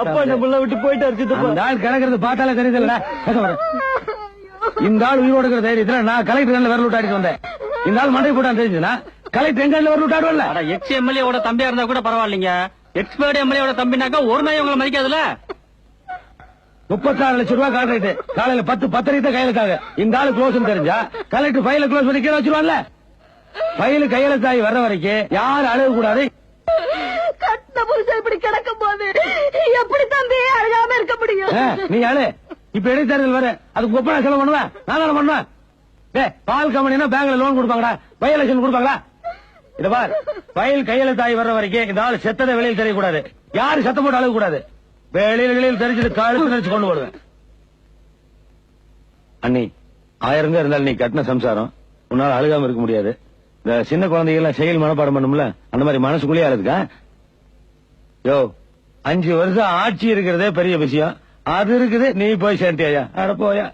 அப்பா நம்மள விட்டு போயிட்டாரு சித்தப்பா. ஆள் கிடக்கிறது பார்த்தாலே தெரியுதுல்ல. இந்த ஆள் உயிரோட இருக்கிற தைரியத்துல நான் கலெக்டர் விரல் விட்டாடிட்டு வந்தேன். இந்த ஆள் மண்டை போட்டான் தெரிஞ்சுனா கலெக்டர் எங்க விரல் விட்டாடுவல்ல அட எக்ஸ் எம்எல்ஏவோட தம்பியா இருந்தா கூட பரவாயில்லைங்க. எக்ஸ்பர்ட் எம்எல்ஏவோட தம்பினாக்கா ஒரு நாய் உங்களை மதிக்காதுல முப்பத்தாறு லட்சம் ரூபாய் கான்ட்ராக்ட் காலையில பத்து பத்தரை தான் கையெழுத்தாக இந்த ஆளு க்ளோஸ் தெரிஞ்சா கலெக்டர் ஃபைல க்ளோஸ் பண்ணி கீழே வச்சிருவான்ல? ஃபைல் கையெழுத்தாகி வர்ற வரைக்கும் யாரும் அழுக கூடாது? கட்டின புருஷன் இப்படி கிடக்கும் போது எப்படி தம்பி அழுகாம இருக்க முடியும்? நீ அழு. இப்ப இடைத்தேர்தல் வர? அதுக்கு ஒப்பனா செலவு பண்ணுவேன். நான் பண்ணுவேன்? பால் கம்பெனினா பேங்க்ல லோன் கொடுப்பாங்கடா. பை எலெக்ஷன் கொடுப்பாங்களா? இத பார். ஃபைல் கையெழுத்தாகி வர்ற வரைக்கும் இந்த ஆள் செத்ததை வெளியில் தெரியக்கூடாது. யாரு சத்தம் போட்டு அழுக கூடாது வெளியில் வெளியில் தெரிஞ்சது கழுத்து நினைச்சு கொண்டு வருவேன். அண்ணி ஆயிரம் இருந்தாலும் நீ கட்டின சம்சாரம் உன்னால அழுகாம இருக்க முடியாது. இந்த சின்ன குழந்தைகள்லாம் எல்லாம் செயல் மனப்பாடம் பண்ணும்ல அந்த மாதிரி மனசுக்குள்ளேயே இருக்கா யோ அஞ்சு வருஷம் ஆட்சி இருக்கிறதே பெரிய விஷயம். அது இருக்குது நீ போய் சேர்த்தியா அட போயா.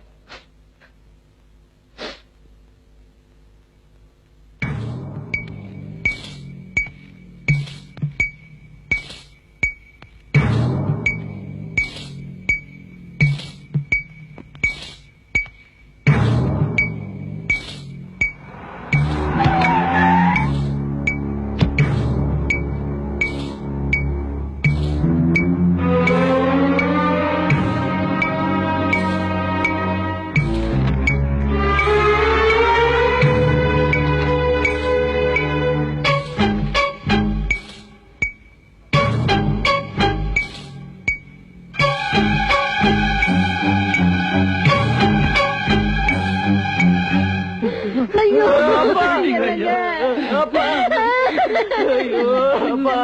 ஐயோ அப்பா ஐயோ அப்பா